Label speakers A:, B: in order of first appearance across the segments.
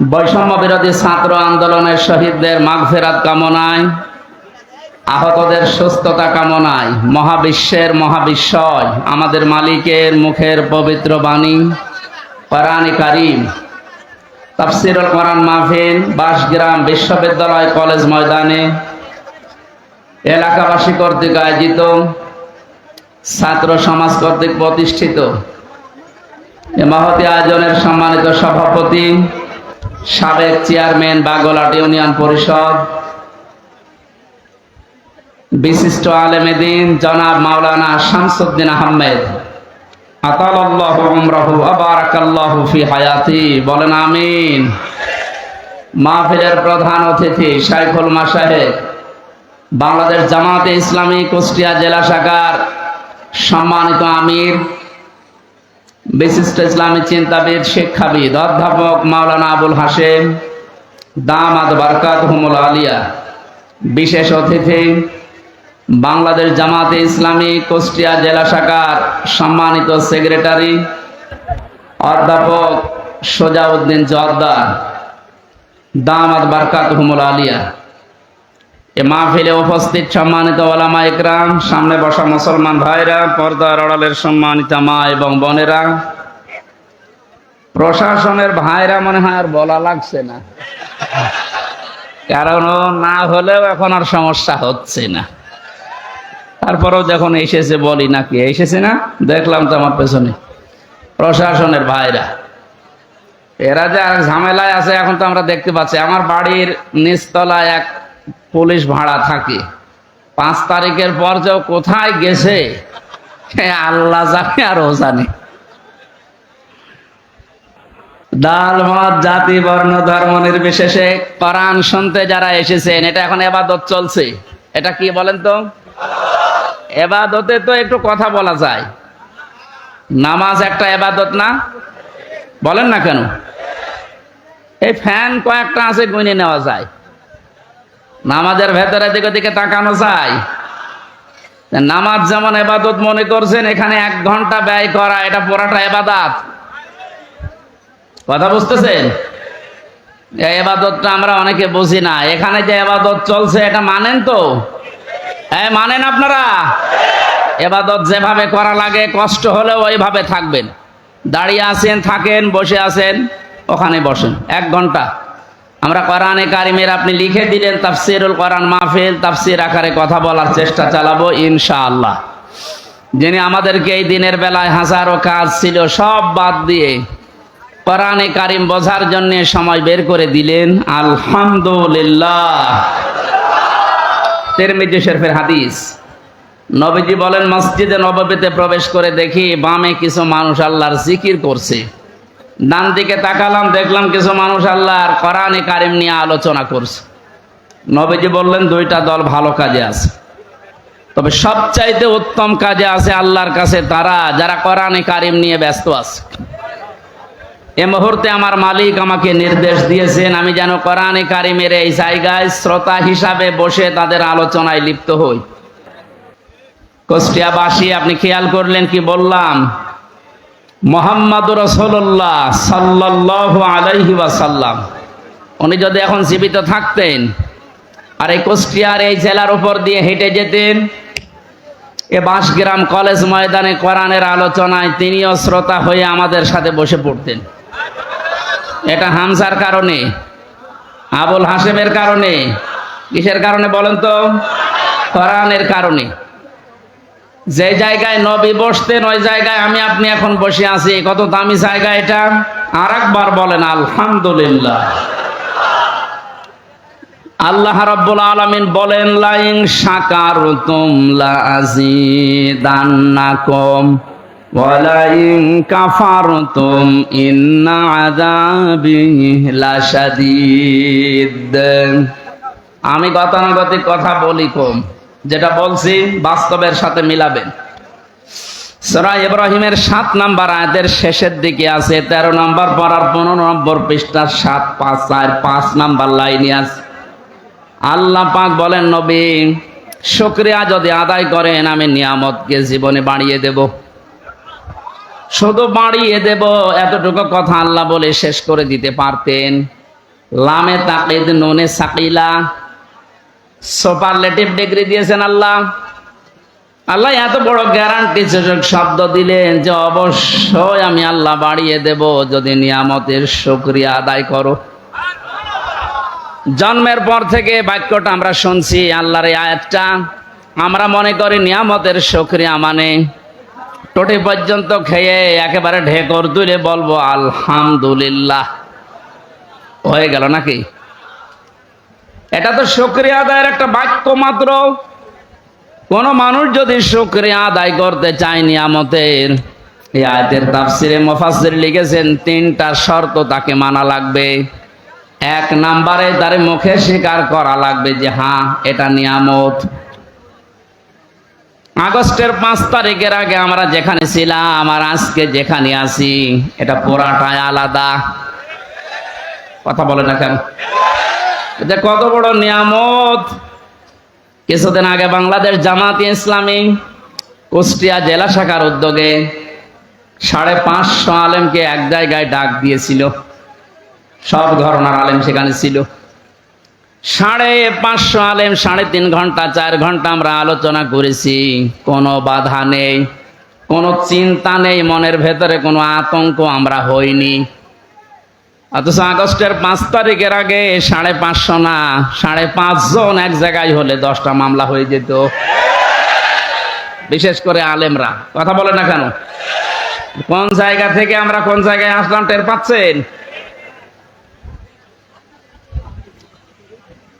A: বৈষম্য বিরোধী ছাত্র আন্দোলনের শহীদদের মাগফেরাত কামনায়, আহতদের সুস্থতা কামনায়, মহাবিশ্বের মহাবিশ্বয়, আমাদের মালিকের মুখের পবিত্র বাণী, কোরআনে কারিম, তাফসিরুল কোরআন মাহফিল বাসগ্রাম বিশ্ববিদ্যালয় কলেজ ময়দানে এলাকাবাসী কর্তৃক আয়োজিত, ছাত্র সমাজ কর্তৃক প্রতিষ্ঠিত এ মহতি আয়োজনের সম্মানিত সভাপতি সাবেক চেয়ারম্যান বাগলাট ইউনিয়ন পরিষদ, বিশিষ্ট আলেমেদিন জনাব মাওলানা শামসুদ্দিন আহমেদ। বাংলাদেশ জামাতে ইসলামী কুষ্টিয়া জেলা শাখার সম্মানিত আমির বিশিষ্ট ইসলামী চিন্তাবিদ, শিক্ষাবিদ, অধ্যাপক মাওলানা আবুল হাশেম দামাদ বারকাত হুমুল আলিয়া, বিশেষ অতিথি, বাংলাদেশ জামাতে ইসলামী কুষ্টিয়া জেলা শাখার সম্মানিত সেক্রেটারি, অধ্যাপক সোজাউদ্দিন জর্দার দামাদ বারকাত হুমুল আলিয়া। এ মাহফিলে উপস্থিত সম্মানিত ওলামা ইকরাম সামনে বসা মুসলমান ভাইরা, পর্দার আড়ালের সম্মানিত মা এবং বোনেরা। প্রশাসনের ভাইরা মনে হয় আর বলা লাগছে না। কারণ না হলেও এখন আর সমস্যা হচ্ছে না। তারপরেও যখন এসেছে বলি নাকি? এসেছে না? দেখলাম তো আমার পেছনে। প্রশাসনের ভাইরা। এরা যে ঝামেলায় আছে, এখন তো আমরা দেখতে পাচ্ছি। আমার বাড়ির নিচতলায় এক পুলিশ ভাড়া থাকে। পাঁচ তারিখের পর যে কোথায় গেছে আল্লাহ জানে আর ও জানে। ডাল মত জাতি, বর্ণ, ধর্ম নির্বিশেষে কোরআন শুনতে যারা এসেছেন, এটা এখন এবাদত চলছে। এটা কি বলেন তো? এবাদতে তো একটু কথা বলা যায়। নামাজ একটা এবাদত না? বলেন না কেন? এই ফ্যান কয়েকটা আছে গুনে নেওয়া যায়। নামাজের ভেতরে দিকে দিকে তাকানো যায় নামাজ যেমন এবাদত মনে করছেন, এখানে এক ঘণ্টা ব্যয় করা, এটা পুরাটা এবাদাত। কথা বুঝতেছেন? এবাদতটা আমরা অনেকে বুঝি না। এখানে যে এবাদত চলছে, এটা মানেন তো? হ্যাঁ মানেন আপনারা? এবাদত যেভাবে করা লাগে, কষ্ট হলেও ওইভাবে থাকবেন। দাঁড়িয়ে আছেন, থাকেন, বসে আছেন, ওখানে বসেন। এক ঘণ্টা। আমরা কোরআনে কারিমের আপনি লিখে দিলেন তাফসিরুল কোরআন মাহফিল, তাফসির আকারে কথা বলার চেষ্টা চালাবো ইনশাআল্লাহ। যিনি আমাদেরকে এই দিনের বেলায় হাজারো কাজ ছিল, সব বাদ দিয়ে কোরআনে কারিম বোঝার জন্য সময় বের করে দিলেন। আলহামদুলিল্লাহ। তেরমিজি শরফের হাদিস। নবীজি বলেন, মসজিদে নববীতে প্রবেশ করে দেখি বামে কিছু মানুষ আল্লাহর জিকির করছে। ডান দিকে তাকালাম, দেখলাম কিছু মানুষ আল্লাহর কোরআনে কারিম নিয়ে আলোচনা করছে। নবীজি বললেন, দুইটা দল ভালো কাজে আছে। তবে সবচাইতে উত্তম কাজে আছে আল্লাহর কাছে তারা, যারা কোরআনে কারিম নিয়ে ব্যস্ত আছে। এ মুহূর্তে আমার মালিক আমাকে নির্দেশ দিয়েছেন, আমি যেন কোরআনে কারিমের এই জায়গায় শ্রোতা হিসাবে বসে তাদের আলোচনায় লিপ্ত হই। কুষ্টিয়াবাসী, আপনি খেয়াল করলেন কি বললাম? মোহাম্মদ রসল্লাহ সাল্লাহ আলাইহি ওয়াসাল্লাম। উনি যদি এখন জীবিত থাকতেন, আর এই কুষ্টিয়ার এই জেলার উপর দিয়ে হেঁটে যেতেন, এ বাঁশগ্রাম কলেজ ময়দানে কোরআনের আলোচনায় তিনিও শ্রোতা হয়ে আমাদের সাথে বসে পড়তেন। এটা হামসার কারণে, আবুল হাসেমের কারণে, কিসের কারণে বলেন তো? কোরআনের কারণে। যে জায়গায় নবী বসতেন, ওই জায়গায় আমি, আপনি এখন বসে আছি। কত দামি জায়গা এটা? আর একবার বলেন, আলহামদুলিল্লাহ। আল্লাহ রাব্বুল আলামিন বলেন, লাইন শাকারতুম লাযিদান্নাকুম ওয়ালাইন কাফারতুম ইন্না আযাবি লাশাদীদ। আমি গতানুগতিক কথা বলি কম। যেটা বলছি বাস্তবের সাথে মিলাবেন সরা ইব্রাহিমের সাত নাম্বার আয়াতের শেষের দিকে আছে, তেরো নাম্বার পড়ার পনেরো নম্বর পৃষ্ঠার সাত, পাঁচ, চার, পাঁচ নাম্বার লাইনে আছে। আল্লাহ পাক বলেন, নবী, শুক্রিয়া যদি আদায় করেন, আমি নিয়ামতকে জীবনে বাড়িয়ে দেব। শুধু বাড়িয়ে দেব, এতটুকু কথা আল্লাহ বলে শেষ করে দিতে পারতেন। লামে তাকিদ, নুনে সাকিলা সুপারলেটিভ ডিগ্রি দিয়েছেন আল্লাহ। আল্লাহ এত বড় গ্যারান্টি সূচক শব্দ দিলেন যে অবশ্যই আমি আল্লাহ বাড়িয়ে দেব যদি নিয়ামতের শুকরিয়া আদায় করো। জন্মের পর থেকে বাক্যটা আমরা শুনছি, আল্লাহর এই আয়াতটা। আমরা মনে করি নিয়ামতের শুকরিয়া মানে টোটি পর্যন্ত খেয়ে একেবারে ঢেকর তুলে বলব, আলহামদুলিল্লাহ। হয়ে গেল নাকি? এটা তো শুক্রিয়া আদায়ের একটা বাক্য মাত্র। কোন মানুষ যদি শুক্রিয়া আদায় করতে চায় নিয়ামতের, এই আয়াতের তাফসিরে মুফাসসির লিখেছেন, তিনটা শর্ত তাকে মানা লাগবে। এক নাম্বারে তার মুখে স্বীকার করা লাগবে যে হ্যাঁ এটা নিয়ামত। আগস্টের পাঁচ তারিখের আগে আমরা যেখানে ছিলাম আর আজকে যেখানে আছি, এটা পুরাটাই আলাদা। কথা বলে না কেন? এটা কত বড় নিয়ামত। কিছুদিন আগে বাংলাদেশ জামাতি ইসলামী কুষ্টিয়া জেলা শাখার উদ্যোগে সাড়ে পাঁচশো আলেমকে এক জায়গায় ডাক দিয়েছিল। সব ধরনের আলেম সেখানে ছিল। সাড়ে পাঁচশো আলেম সাড়ে তিন ঘণ্টা, চার ঘণ্টা আমরা আলোচনা করেছি। কোনো বাধা নেই, কোনো চিন্তা নেই, মনের ভেতরে কোনো আতঙ্ক আমরা হইনি। অথচ আগস্টের পাঁচ তারিখের আগে সাড়ে পাঁচশো না, সাড়ে পাঁচজন এক জায়গায় হলে দশটা মামলা হয়ে যেত। বিশেষ করে আলেমরা। কথা বলে না কেন? কোন জায়গা থেকে আমরা কোন জায়গায় আসলাম টের পাচ্ছেন?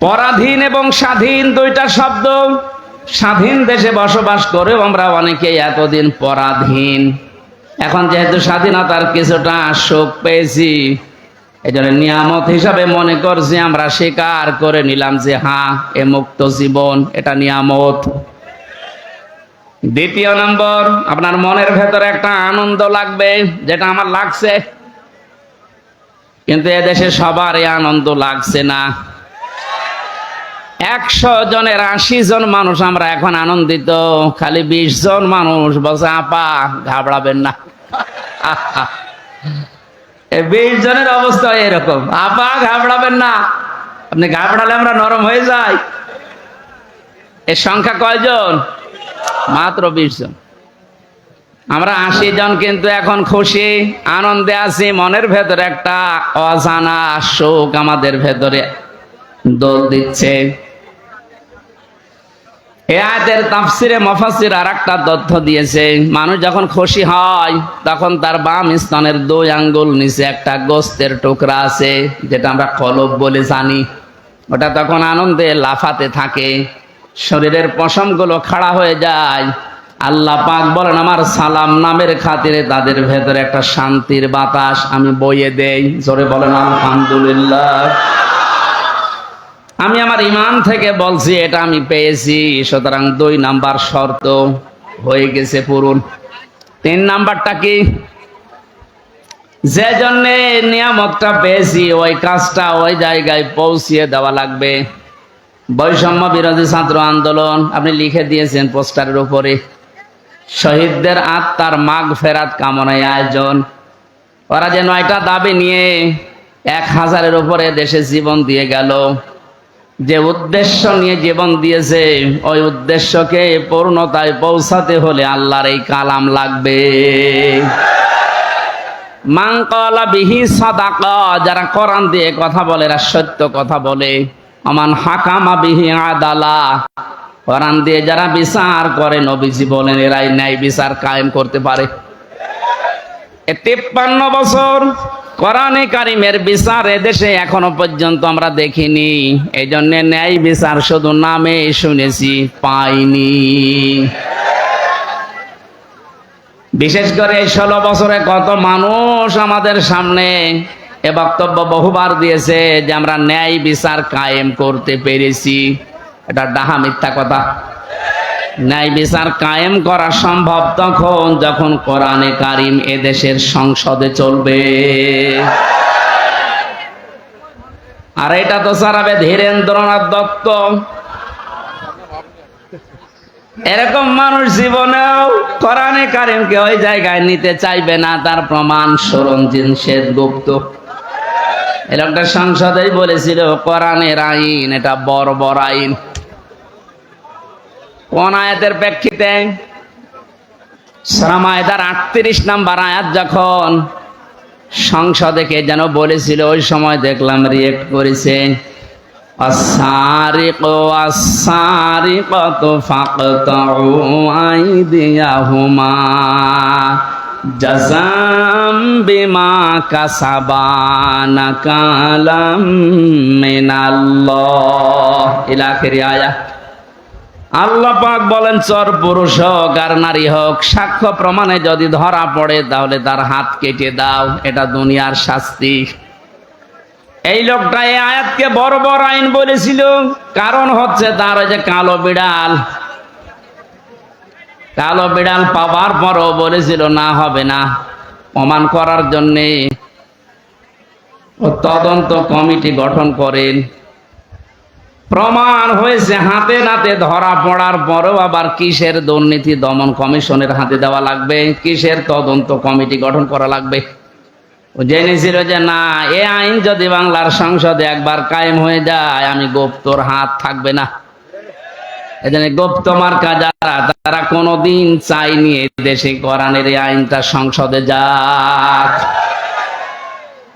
A: পরাধীন এবং স্বাধীন দুইটা শব্দ। স্বাধীন দেশে বসবাস করেও আমরা অনেকেই এতদিন পরাধীন। এখন যেহেতু স্বাধীনতার কিছুটা সুখ পেয়েছি এই জন্য নিয়ামত হিসাবে মনে করছি আমরা স্বীকার করে নিলাম যে হ্যাঁ এ মুক্ত জীবন, এটা নিয়ামত। দ্বিতীয় নম্বর, আপনার মনের ভেতরে একটা আনন্দ লাগবে, যেটা আমার লাগছে। কিন্তু এদেশে সবার এই আনন্দ লাগছে না। একশো জনের আশি জন মানুষ আমরা এখন আনন্দিত, খালি বিশ জন মানুষ বলছে, আপা, ঘাবড়াবেন না। বিশ জনের অবস্থা এরকম। আপা ঘাবড়াবেন না। আপনি ঘাবড়ালে আমরা নরম হয়ে যাই। এর সংখ্যা কয়জন? মাত্র বিশ জন। আমরা আশি জন কিন্তু এখন খুশি, আনন্দে আছি, মনের ভেতরে একটা অজানা শোক আমাদের ভেতরে দোল দিচ্ছে। আয়াতের তাফসিরে মফাসির আর একটা তথ্য দিয়েছে, মানুষ যখন খুশি হয়, তখন তার বাম স্তনের দুই আঙ্গুল নিচে একটা গোস্তের টুকরা আছে, যেটা আমরা কলব বলে জানি। ওটা তখন আনন্দে লাফাতে থাকে, শরীরের পশমগুলো খাড়া হয়ে যায়। আল্লাহ পাক বলেন, আমার সালাম নামের খাতিরে তাদের ভেতরে একটা শান্তির বাতাস আমি বইয়ে দেই। জোরে বলেন, আলহামদুলিল্লাহ। আমি আমার ইমান থেকে বলছি, এটা আমি পেয়েছি, সুতরাং দুই নাম্বার শর্ত হয়ে গেছে পূরণ। তিন নাম্বারটা কি? যে জন্য নিয়ামতটা পেয়েছি, ওই কাজটা ওই জায়গায় পৌঁছিয়ে দেওয়া লাগবে। বৈষম্য বিরোধী ছাত্র আন্দোলন, আপনি লিখে দিয়েছেন পোস্টারের উপরে, শহীদদের আত্মার মাগ ফেরাত কামনায় আয়োজন। ওরা যে নয়টা দাবি নিয়ে এক হাজারের উপরে দেশে জীবন দিয়ে গেল। যে উদ্দেশ্য নিয়ে জীবন দিয়েছে, ওই উদ্দেশ্যকে পূর্ণতায় পৌঁছাতে হলে আল্লাহর এই কালাম লাগবে। মাংকলা বিহি যারা কোরআন দিয়ে কথা বলে, এরা সত্য কথা বলে। আমান হাকামা বিহি আদালা, কোরআন দিয়ে যারা বিচার করে, নবীজি বলেন, এরাই ন্যায় বিচার কায়েম করতে পারে। তিপ্পান্ন বছর কোরআনে কারিমের বিচার এদেশে এখনও পর্যন্ত আমরা দেখিনি। এই জন্য ন্যায় বিচার শুধু নামে শুনেছি, পাইনি। বিশেষ করে ষোলো বছরে কত মানুষ আমাদের সামনে এ বক্তব্য বহুবার দিয়েছে যে আমরা ন্যায় বিচার কায়েম করতে পেরেছি। এটা ডাহা মিথ্যা কথা। ন্যায় বিচার কায়েম করা সম্ভব তখন যখন কোরআনে কারিম এদেশের সংসদে চলবে। আর এটা তো সারাবে ধীরেন্দ্রনাথ দত্ত। এরকম মানুষ জীবনেও কোরআনে কারিমকে ওই জায়গায় নিতে চাইবে না, তার প্রমাণ সরঞ্জিন শেষ গুপ্ত লোকটা সংসদেই বলেছিল, কোরআনের আইন, এটা বড় বড় আইন। কোন আয়াতের প্রেক্ষিতে শ্রমায়দার আটত্রিশ নাম্বার আয়াত যখন সংসদে কে যেন বলেছিল ওই সময় দেখলাম রিয়েক্ট করেছে السارق والسارقة فاقطعوا أيديهما جزاء بما كسبا نكالا من الله إلى آخر آية আল্লাহ পাক বলেন, চর পুরুষ হোক আর নারী হোক, সাক্ষ্য প্রমাণে যদি ধরা পড়ে, তাহলে তার হাত কেটে দাও। এটা দুনিয়ার শাস্তি। এই লোকটা এই আয়াতকে বড় বড় আইন বলেছিল। কারণ হচ্ছে তার ওই যে কালো বিড়াল। কালো বিড়াল পাওয়ার পরও বলেছিল, না, হবে না। প্রমাণ করার জন্যে তদন্ত কমিটি গঠন করেন। প্রমাণ হয়েছে, হাতে নাতে ধরা পড়ার পরেও আবার কিসের দুর্নীতি দমন কমিশনের হাতে দেওয়া লাগবে? কিসের তদন্ত কমিটি গঠন করা লাগবে? জেনেছিল যে না, এ আইন যদি বাংলার সংসদে একবার কায়েম হয়ে যায়, আমি গুপ্তর হাত থাকবে না। এজন্য গুপ্ত মার্কা যারা, তারা কোনোদিন চাইনি এই দেশে কোরআনের এই আইনটা সংসদে যাক।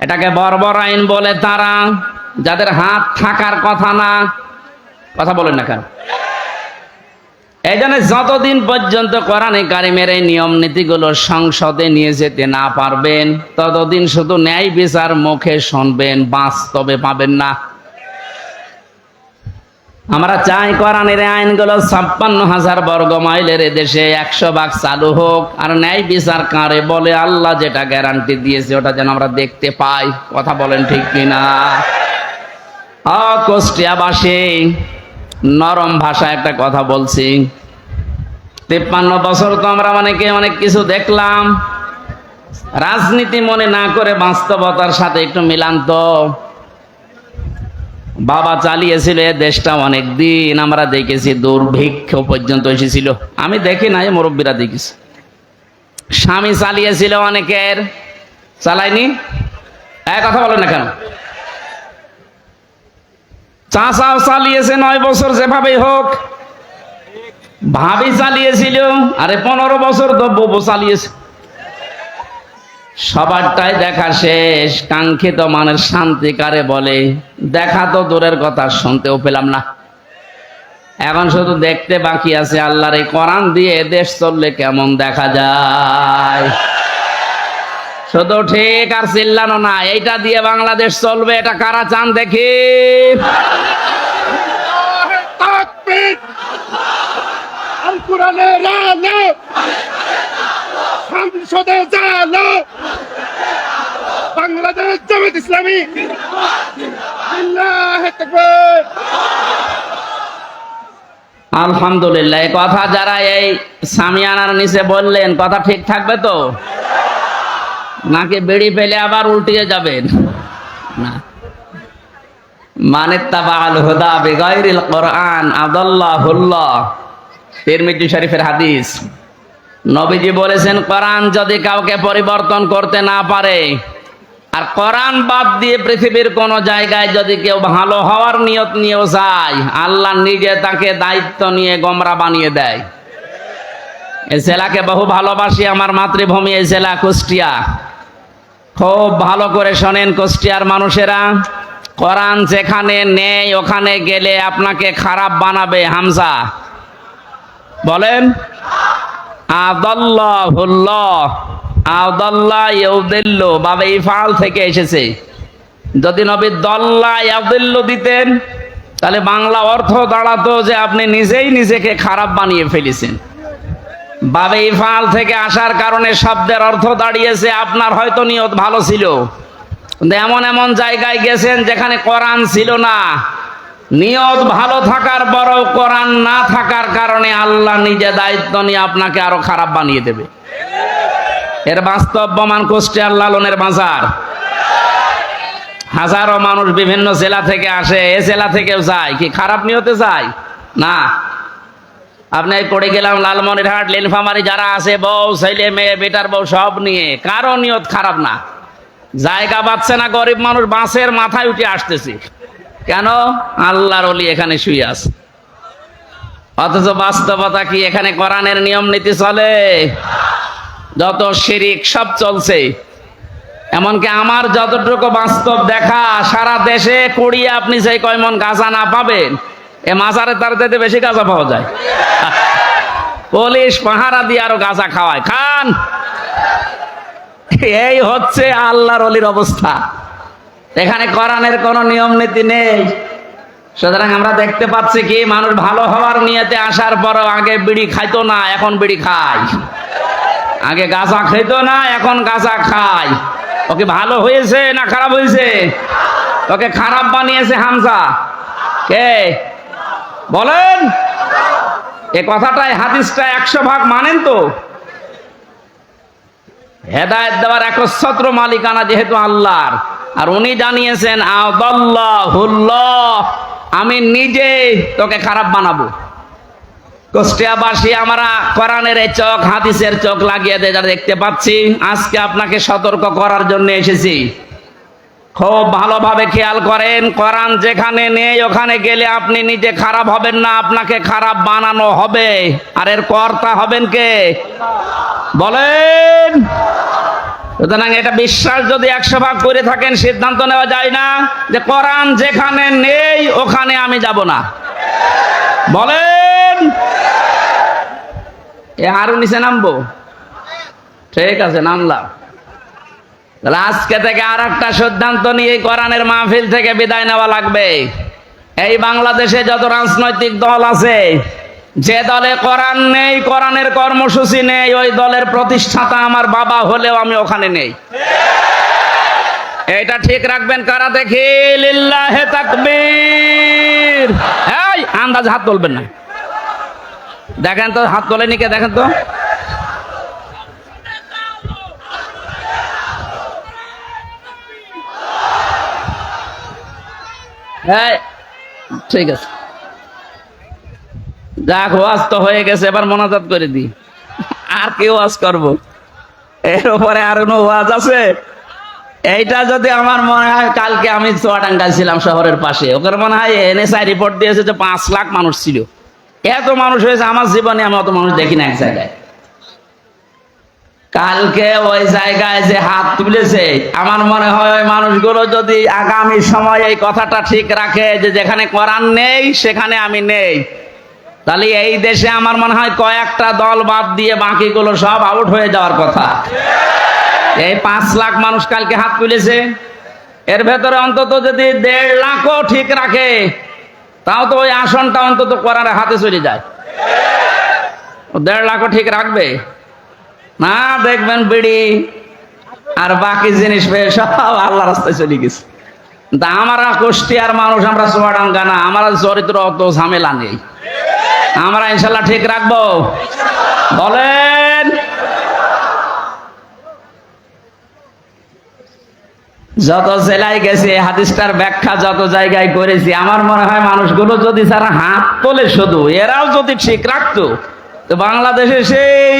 A: এটাকে বর্বর আইন বলে তারা, যাদের হাত থাকার কথা না কথা বলেন না কেন? এই জন্য যতদিন পর্যন্ত কোরআনে কারিমের এই নিয়ম নীতিগুলো সংসদে নিয়ে যেতে না পারবেন, ততদিন শুধু ন্যায় বিচার মুখে শুনবেন, বাস্তবে পাবেন না। আমরা চাই কোরআনের আইনগুলো ছাপ্পান্ন হাজার বর্গ মাইলের দেশে একশো ভাগ চালু হোক, আর ন্যায় বিচার কারে বলে আল্লাহ যেটা গ্যারান্টি দিয়েছে, ওটা যেন আমরা দেখতে পাই। কথা বলেন ঠিক কিনা? অকুষ্টিয়াবাসী নরম ভাষায় একটা কথা বলছি। তিপ্পান্ন বছর তো আমরা অনেকে অনেক কিছু দেখলাম। রাজনীতি মনে না করে বাস্তবতার সাথে একটু মিলান তো বাবা চালিয়েছিল এ দেশটা অনেক দিন আমরা দেখেছি দুর্ভিক্ষ পর্যন্ত এসেছিল। আমি দেখি নাই, মুরব্বীরা দেখেছি। স্বামী চালিয়েছিল অনেকের। চালায়নি? এক কথা বলেন না কেন? চাষাও চালিয়েছে নয় বছর যেভাবেই হোক। ভাবি চালিয়েছিল, আরে পনেরো বছর ববু চালিয়েছে। সবারটাই দেখা শেষ, কাঙ্ক্ষিত মানের শান্তি কারে বলে? দেখা তো দূরের কথা, শুনতেও পেলাম না। এখন শুধু দেখতে বাকি আছে আল্লাহর এই কোরআন দিয়ে দেশ চললে কেমন দেখা যায়? শুধু ঠিক আর চিল্লানো না এইটা দিয়ে বাংলাদেশ চলবে এটা কারা চান দেখি?
B: সংসদে জালো বাংলাদেশ জামাত ইসলামী।
A: আলহামদুলিল্লাহ এই কথা যারা এই সামিয়ানার নিচে বললেন কথা ঠিক থাকবে তো? নাকি বেড়ি ফেলে আবার উল্টিয়ে যাবেন। না। মানে তাবাল হুদা বেগাইরিল কোরআন আদাল্লাহুল্লাহ। তিরমিজি শরীফের হাদিস। নবীজি বলেছেন, কোরআন যদি কাউকে পরিবর্তন করতে না পারে, আর কোরআন বাদ দিয়ে পৃথিবীর কোন জায়গায় যদি কেউ ভালো হওয়ার নিয়ত নিয়েও যায়, আল্লাহ নিজে তাকে দায়িত্ব নিয়ে গমরা বানিয়ে দেয়। এই জেলাকে বহু ভালোবাসি, আমার মাতৃভূমি এই জেলা কুষ্টিয়া। খুব ভালো করে শোনেন কুষ্টিয়ার মানুষেরা। কোরআন যেখানে নেই, ওখানে গেলে আপনাকে খারাপ বানাবে হামজা। বলেন, আদাল্লাহুল্লাহ আদাল্লাহ ইউদিল্ল বাবা ইফাল থেকে এসেছে। যদি নবী দল্লা দিতেন, তাহলে বাংলা অর্থ দাঁড়াতো যে আপনি নিজেই নিজেকে খারাপ বানিয়ে ফেলেছেন। বাবে ইফাল থেকে আসার কারণে শব্দের অর্থ দাঁড়িয়েছে, আপনার হয়তো নিয়ত ভালো ছিল। কিন্তু এমন এমন জায়গায় গেছেন যেখানে কোরআন ছিল না। নিয়ত ভালো থাকার পরও কোরআন না থাকার কারণে আল্লাহ নিজে দায়িত্ব নিয়ে আপনাকে আরও খারাপ বানিয়ে দেবে। এর বাস্তব প্রমাণ কুষ্টিয়ার লালনের বাজার। হাজারো মানুষ বিভিন্ন জেলা থেকে আসে, এ জেলা থেকেও যায়। কি খারাপ নিয়তে যায়? না। আপনি এই পড়ে গেলাম লালমনিরহাট, লেনফামারি, যারা আছে বউ, ছেলে, মেয়ে, বেটার বউ, সব নিয়ে। কারও নিয়ত খারাপ না। জায়গা পাচ্ছে না, গরিব মানুষ বাঁশের মাথায় উঠে আসতেছে। কেন? আল্লাহর অলি এখানে শুয়ে আছে। অথচ বাস্তবতা কি এখানে কোরআনের নিয়ম নীতি চলে? যত শিরিক, সব চলছে। এমনকি আমার যতটুকু বাস্তব দেখা, সারা দেশে কুড়িয়ে আপনি সেই কয়মন গাঁজা না পাবেন এ মাজারে তার চাইতে বেশি গাঁজা পাওয়া যায়। পুলিশ, পাহারা দিয়ে আরও গাঁজা খাওয়ায়। খান। এই হচ্ছে আল্লাহর অলির অবস্থা। এখানে কোরআনের কোনো নিয়ম নীতি নেই। সুতরাং আমরা দেখতে পাচ্ছি কি, মানুষ ভালো হওয়ার নিয়েতে আসার পর আগে বিড়ি খাইতো না, এখন বিড়ি খায়। আগে গাঁজা খাইতো না, এখন গাঁজা খায়। ওকে ভালো হয়েছে না খারাপ হয়েছে? ওকে খারাপ বানিয়েছে হামজা। কে? বলেন, এ কথাটাই হাদিসটা একশো ভাগ মানেন তো। হেদায়ত দেওয়ার একচ্ছত্র মালিকানা যেহেতু আল্লাহর, আর উনি জানিয়েছেন আমি নিজে তোকে খারাপ বানাবো। কুষ্টিয়াবাসী আমরা কোরআনের এই চোখ, হাদিসের চোখ লাগিয়ে দিয়ে যারা দেখতে পাচ্ছি, আজকে আপনাকে সতর্ক করার জন্য এসেছি। খুব ভালোভাবে খেয়াল করেন, কোরআন যেখানে নেই, ওখানে গেলে আপনি নিজে খারাপ হবেন না, আপনাকে খারাপ বানানো হবে। আর এর কর্তা হবেন কে? বলেন। সুতরাং এটা বিশ্বাস যদি একশো ভাগ করে থাকেন, সিদ্ধান্ত নেওয়া যায় না যে কোরআন যেখানে নেই, ওখানে আমি যাব না। বলেন। এ আরও নিচে নামবো? ঠিক আছে, নামলাম। তাহলে আজকে থেকে আর একটা সিদ্ধান্ত নিয়ে কোরআনের মাহফিল থেকে বিদায় নেওয়া লাগবে। এই বাংলাদেশে যত রাজনৈতিক দল আছে, যে দলে কোরআন নেই, কোরআনের কর্মসূচি নেই, ওই দলের প্রতিষ্ঠাতা আমার বাবা হলেও আমি ওখানে নেই। এটা ঠিক রাখবেন কারা দেখি? লিল্লাহে তাকবীর। এই, আন্দাজ হাত তুলবেন না। দেখেন তো, হাত তোলেনি কে? দেখেন তো। হ্যাঁ ঠিক আছে। যাক, ওয়াজ তো হয়ে গেছে, এবার মোনাজাত করে দি আর কি ওয়াজ করব? এর উপরে আর কোনো ওয়াজ আছে? এইটা যদি আমার মনে হয়, কালকে আমি চুয়াডাঙ্গায় ছিলাম শহরের পাশে। ওখানে মনে হয় এনএসআই রিপোর্ট দিয়েছে যে পাঁচ লাখ মানুষ ছিল। এত মানুষ হয়েছে, আমার জীবনে আমি অত মানুষ দেখি না এক জায়গায়। কালকে ওই জায়গায় যে হাত তুলেছে, আমার মনে হয় ওই মানুষগুলো যদি আগামী সময় এই কথাটা ঠিক রাখে যে যেখানে কোরআন নেই, সেখানে আমি নেই। তাহলে এই দেশে আমার মনে হয় কয়েকটা দল বাদ দিয়ে বাকিগুলো সব আউট হয়ে যাওয়ার কথা। এই পাঁচ লাখ মানুষ কালকে হাত তুলেছে। এর ভেতরে অন্তত যদি দেড় লাখও ঠিক রাখে, তাও তো ওই আসনটা অন্তত করার হাতে চলে যায়। দেড় লাখও ঠিক রাখবে? না, দেখবেন বিড়ি আর বাকি জিনিস পেয়ে সব আল্লাহ রাস্তায় চলে গেছে। তা আমরা মানুষ, আমরা চুয়াডাঙ্গা না আমার চরিত্র অত ঝামেলা নেই। আমরা ইনশাল্লাহ ঠিক রাখব। বলেন। যত জেলায় গেছে হাদিসটার ব্যাখ্যা যত জায়গায় করেছি, আমার মনে হয় মানুষগুলো যদি তারা হাত তোলে শুধু, এরাও যদি ঠিক রাখতো, তো বাংলাদেশে সেই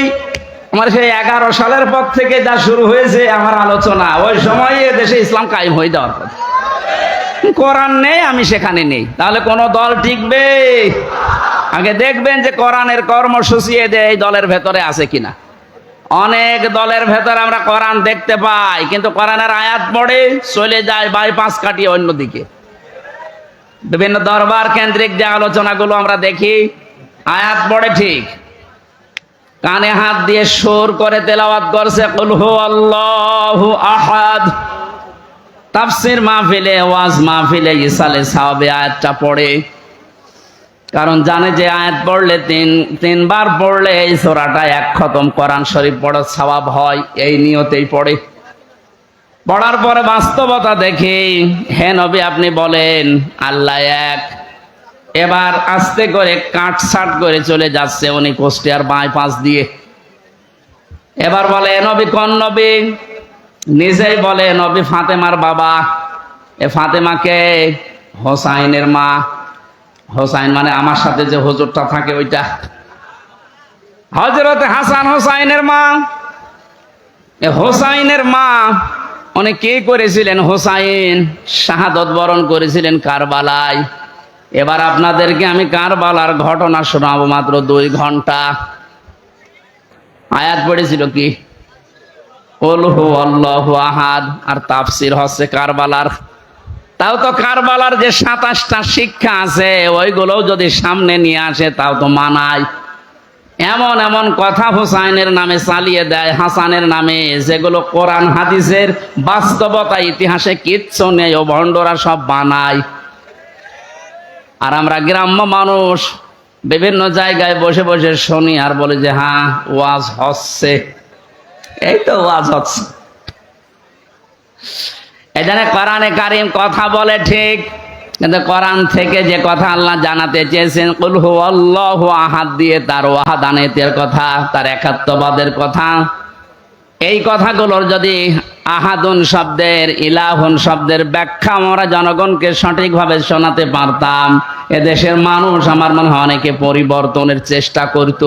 A: আমার সেই এগারো সালের পর থেকে যা শুরু হয়েছে আমার আলোচনা, ওই সময় দেশে ইসলাম কায়েম হয়ে যাওয়ার কথা। কোরআন নেই, আমি সেখানে নেই। তাহলে কোন দল টিকবে? আগে দেখবেন যে কোরআনের কর্মসূচি এদের এই দলের ভেতরে আছে কিনা। অনেক দলের ভেতরে আমরা কোরআন দেখতে পাই, কিন্তু কোরআনের আয়াত পড়ে চলে যায় বাইপাস কাটিয়ে অন্যদিকে। বিভিন্ন দরবার কেন্দ্রিক যে আলোচনাগুলো আমরা দেখি, আয়াত পড়ে ঠিক। কানে হাত দিয়ে সুর করে তেলাওয়াত করছে কুলহু আল্লাহু আহাদ। তাফসির মাহফিলে, ওয়াজ মাহফিলে ইসালে সাহাবে আয়াতটা পড়ে। কারণ জানে যে আয়াত পড়লে তিন, তিনবার পড়লে এই সোরাটা এক খতম কোরআন শরীফ পড়ার স্বভাব হয়, এই নিয়তেই পড়ে। পড়ার পরে বাস্তবতা দেখি, হে নবী আপনি বলেন, আল্লাহ এক। এবার আস্তে করে কাট সাট করে চলে যাচ্ছে উনি কোষ্টিয়ার বাঁয় পাশ দিয়ে। এবার বলে, "এ নবী, কোন নবী? নিজেই বলে, নবী ফাতেমার বাবা। এ ফাতেমাকে হোসাইনের মা। হোসাইন মানে আমার সাথে যে হুজুরটা থাকে ওইটা। হজরত হাসান হোসাইনের মা। এ হোসাইনের মা। উনি কে করেছিলেন? হোসাইন শাহাদত বরণ করেছিলেন কারবালায়। এবার আপনাদেরকে আমি কারবালার ঘটনা শোনাবো মাত্র দুই ঘণ্টা। আয়াত পড়েছিল কি? ওলহু আল্লাহু আহাদ, আর তাফসির হচ্ছে কারবালার। তাও তো কারবালার যে সাতাশটা শিক্ষা আছে, ওইগুলোও যদি সামনে নিয়ে আসে, তাও তো মানায়। এমন এমন কথা হুসাইনের নামে চালিয়ে দেয়, হাসানের নামে, যেগুলো কোরআন, হাদিসের বাস্তবতা, ইতিহাসে কিচ্ছু নেই, ও ভণ্ডরা সব বানায়। আর আমরা গ্রাম্য মানুষ, বিভিন্ন জায়গায় বসে বসে শুনি আর বলে যে হ্যাঁ ওয়াজ হচ্ছে। এই তো ওয়াজ হচ্ছে। এখানে কোরআনে কারিম কথা বলে ঠিক, কিন্তু কোরআন থেকে যে কথা আল্লাহ জানাতে চেয়েছেন কুলহু আল্লাহ আহাদ দিয়ে তার ওয়াহাদানেতের কথা, তার একাত্মবাদের কথা। এই কথাগুলোর যদি আহাদুন শব্দের, ইলাহন শব্দের ব্যাখ্যা আমরা জনগণকে সঠিকভাবে শোনাতে পারতাম। এদেশের মানুষ আমার মনে হয় অনেকে পরিবর্তনের চেষ্টা করত।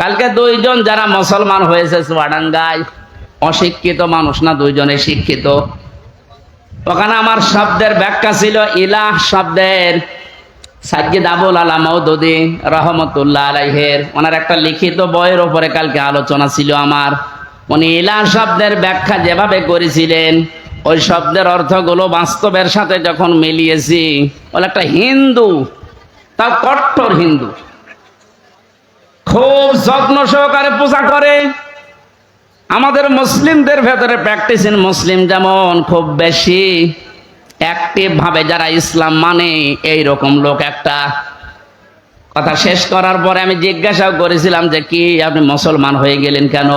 A: কালকে দুইজন যারা মুসলমান হয়েছে চুয়াডাঙ্গায়, অশিক্ষিত মানুষ না, দুইজনে শিক্ষিত। ওখানে আমার শব্দের ব্যাখ্যা ছিল ইলাহ শব্দের। সাজ্জিদ আবুল আলা মৌদুদি রহমতুল্লাহ আলাইহের, ওনার একটা লিখিত বইয়ের ওপরে কালকে আলোচনা ছিল আমার। উনি ইলাহ শব্দের ব্যাখ্যা যেভাবে করেছিলেন, ওই শব্দের অর্থগুলো বাস্তবের সাথে যখন মিলিয়েছি, বলে একটা হিন্দু, তাও কট্টর হিন্দু, খুব যত্ন সহকারে পূজা করে। আমাদের মুসলিমদের ভেতরে প্র্যাকটিস ইন মুসলিম যেমন খুব বেশি ভাবে যারা ইসলাম মানে এই রকম লোক একটা। কথা শেষ করার পরে আমি জিজ্ঞাসাও করেছিলাম যে কি, আপনি মুসলমান হয়ে গেলেন কেন?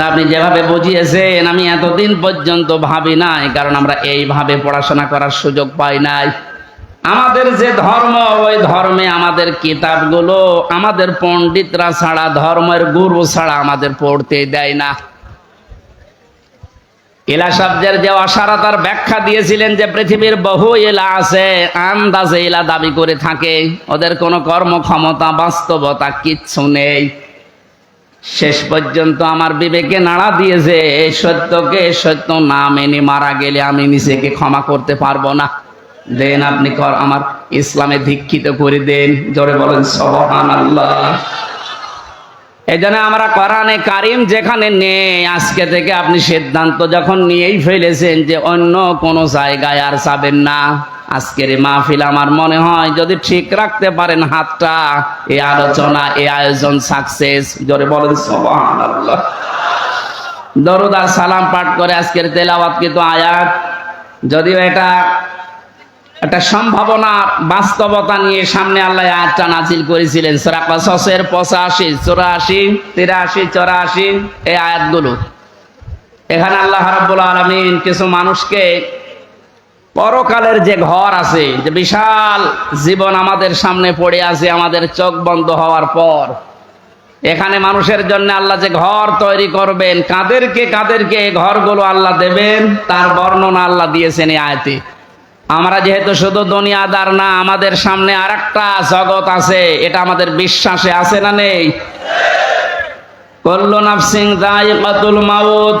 A: আপনি যেভাবে বুঝিয়েছেন, আমি এতদিন পর্যন্ত ভাবি নাই, কারণ আমরা এইভাবে পড়াশোনা করার সুযোগ পাই নাই। আমাদের যে ধর্ম, ওই ধর্মে আমাদের কিতাবগুলো, আমাদের পণ্ডিতরা ছাড়া, ধর্মের গুরু ছাড়া আমাদের পড়তে দেয় না। ইলা শব্দের যে অসারতার ব্যাখ্যা দিয়েছিলেন যে পৃথিবীর বহু ইলা আছে, আন্দাজে ইলা দাবি করে থাকে। ওদের কোনো কর্মক্ষমতা, বাস্তবতা কিচ্ছু নেই। শেষ পর্যন্ত আমার বিবেকে নাড়া দিয়েছে, এই সত্যকে সত্য না মেনে মারা গেলে আমি নিজেকে ক্ষমা করতে পারব না। দেন আপনি কর আমার ইসলামে দীক্ষিত করে দেন। জোরে বলেন সবহান আল্লাহ এই জন্য আমরা কোরআনে কারিম যেখানে নেই, আজকে থেকে আপনি সিদ্ধান্ত যখন নিয়েই ফেলেছেন যে অন্য কোনো জায়গায় আর যাবেন না। আজকের এই মাহফিল আমার মনে হয় যদি ঠিক রাখতে পারেন হাতটা, এই আলোচনা, এই আয়োজন সাকসেস জোরে বলেন, সুবহানাল্লাহ। দরুদ আর সালাম পাঠ করে আজকের তেলাওয়াত কিন্তু আয়াত। যদিও এটা একটা সম্ভাবনা, বাস্তবতা নিয়ে সামনে আল্লাহ আয়াতটা নাজিল করেছিলেন। সূরা 85 84 83 84 এই আয়াতগুলো। এখানে আল্লাহ রাব্বুল আলামিন কিছু মানুষকে পরকালের যে ঘর আছে, যে বিশাল জীবন আমাদের সামনে পড়ে আছে, আমাদের চোখ বন্ধ হওয়ার পর, এখানে মানুষের জন্য আল্লাহ যে ঘর তৈরি করবেন, কাদেরকে কাদেরকে ঘরগুলো আল্লাহ দেবেন, তার বর্ণনা আল্লাহ দিয়েছেন এই আয়তে। আমরা যেহেতু শুধু দুনিয়াদার না, আমাদের সামনে আর একটা জগৎ আছে, এটা আমাদের বিশ্বাসে আছে না নেই? কল্লু নাফসিং যায়িকাতুল মাউত।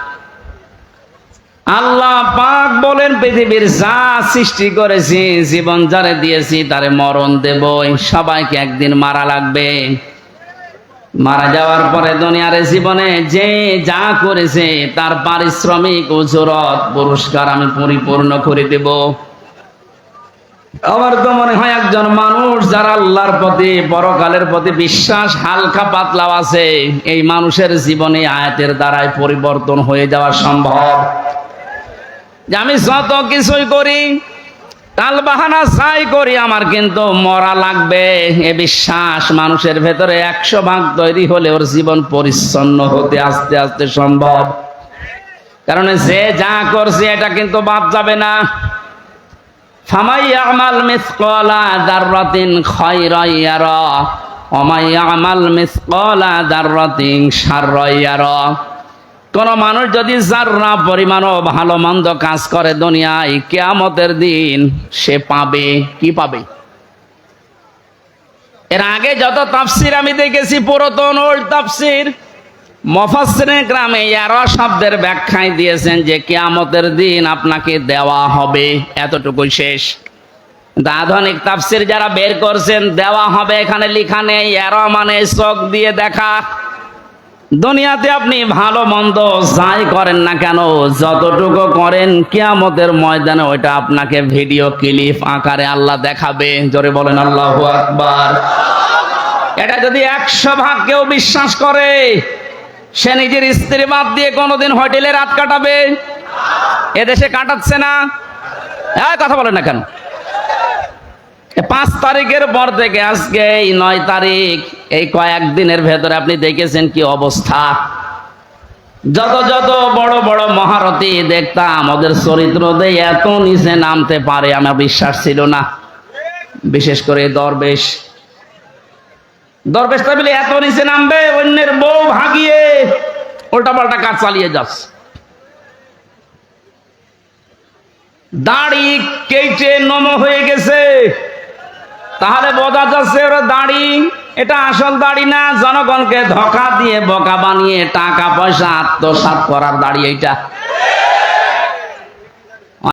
A: আল্লাহ পাক বলেন, পৃথিবীর যা সৃষ্টি করেছি, জীবন যারে দিয়েছি, তারে মরণ দেব সবাইকে একদিন মারা লাগবে। মারা যাওয়ার পরে দুনিয়ার জীবনে যে যা করেছে, তার পারিশ্রমিক, উজরত, পুরস্কার আমি পরিপূর্ণ করে দেব। আমার তো মনে হয় একজন মানুষ যারা আল্লাহর প্রতি, পরকালের প্রতি বিশ্বাস হালকা পাতলাও আছে, এই মানুষের জীবনে আয়াতের দ্বারাই পরিবর্তন হয়ে যাওয়া সম্ভব। যে আমি যত কিছুই করি কাল বাহানা চাই করি, আমার কিন্তু মরা লাগবে। এ বিশ্বাস মানুষের ভেতরে একশো ভাগ তৈরি হলে ওর জীবন পরিচ্ছন্ন হতে আস্তে আস্তে সম্ভব। কারণ যে যা করছে, এটা কিন্তু বাদ যাবে না। ফামাই আমাল মিসকলা দাররাতিন খায়রাই ইয়ারা, ওমাই আমাল মিসকলা দাররাতিন শাররাই ইয়ারা। কোন মানুষ যদি যাররা পরিমাণও ভালো মন্দ কাজ করে দুনিয়ায়, কেয়ামতের দিন সে পাবে, কি পাবে? এর আগে যত তাফসির আমি দেখেছি, পুরাতন ওল্ড তাফসির মফাসরে গ্রামে এরা শব্দের ব্যাখ্যায় দিয়েছেন যে কেয়ামতের দিন আপনাকে দেওয়া হবে, এতটুকুই শেষ। আধুনিক তাফসির যারা বের করছেন, দেওয়া হবে এখানে লিখা নেই এরা মানে চোখ দিয়ে দেখা। দুনিয়াতে আপনি ভালো, মন্দ যাই করেন না কেন, যতটুকু করেন কিয়ামতের ময়দানে ওইটা আপনাকে ভিডিও ক্লিপ আকারে আল্লাহ দেখাবে। জোরে বলেন, আল্লাহ আকবার। এটা যদি একশো ভাগ কেউ বিশ্বাস করে, সে নিজের স্ত্রী বাদ দিয়ে কোনোদিন হোটেলে রাত কাটাবে? এদেশে কাটাচ্ছে না? কথা বলেন না কেন? পাঁচ তারিখের পর থেকে আজকে এই নয় তারিখ, এই কয়েকদিনের ভেতরে আপনি দেখেছেন কি অবস্থা? যত যত বড় বড় মহারথী দেখতাম, ওদের চরিত্র দিয়ে এত নিচে নামতে পারে, আমার বিশ্বাস ছিল না। বিশেষ করে দরবেশ। দরবেশ বলে, এত নিচে নামবে, অন্যের বউ ভাগিয়ে উল্টা পাল্টা কাজ চালিয়ে যাচ্ছে দাড়ি কেটে নম হয়ে গেছে। তাহলে বোঝা যাচ্ছে ওরা দাড়ি, এটা আসল দাড়ি না, জনগণকে ধোকা দিয়ে বোকা বানিয়ে টাকা পয়সা আত্মসাত করার দাড়ি এইটা।